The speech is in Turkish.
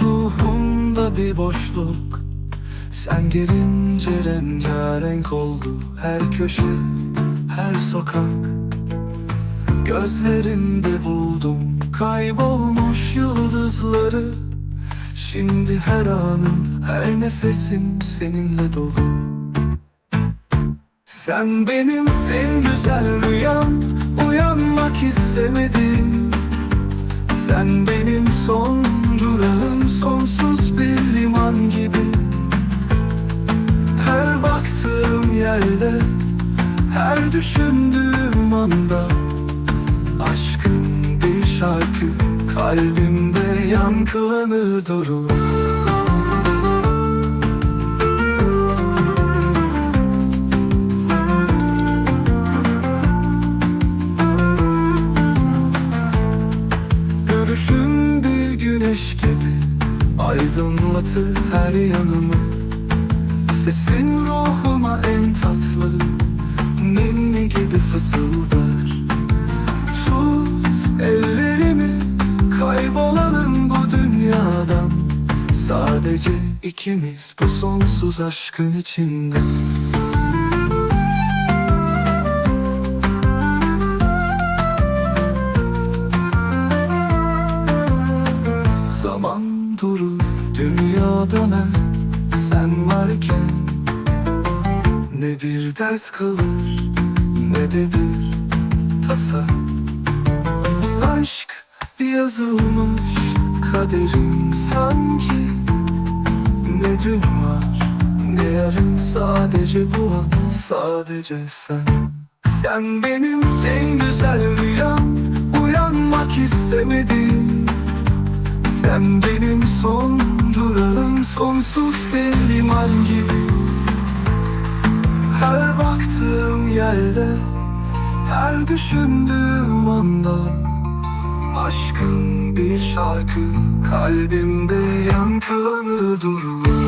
Ruhumda bir boşluk. Sen gelince rengarenk oldu Her köşe, her sokak. Gözlerinde buldum Kaybolmuş yıldızları. Şimdi her anım, her nefesim seninle dolu. Sen benim en güzel rüyam Uyanmak istemedim yerde Her düşündüğüm anda Aşkın bir şarkı Kalbimde yankılanır durur Görüşün bir güneş gibi Aydınlatır her yanımı Sesin ruhuma en tatlı Ninni gibi fısıldar. Tut ellerimi Kaybolalım bu dünyadan. Sadece ikimiz bu sonsuz aşkın içinde. Zaman durur, dünya döner Sen varken Ne bir dert kalır Ne de bir tasa. Aşk yazılmış kaderim sanki. Ne dün var ne yarın Sadece bu an sadece sen. Sen benim en güzel rüyam Uyanmak istemedim sen benim son durağım Sonsuz bir liman gibi. Her baktığım yerde Her düşündüğüm anda Aşkın bir şarkı Kalbimde yankılanır durur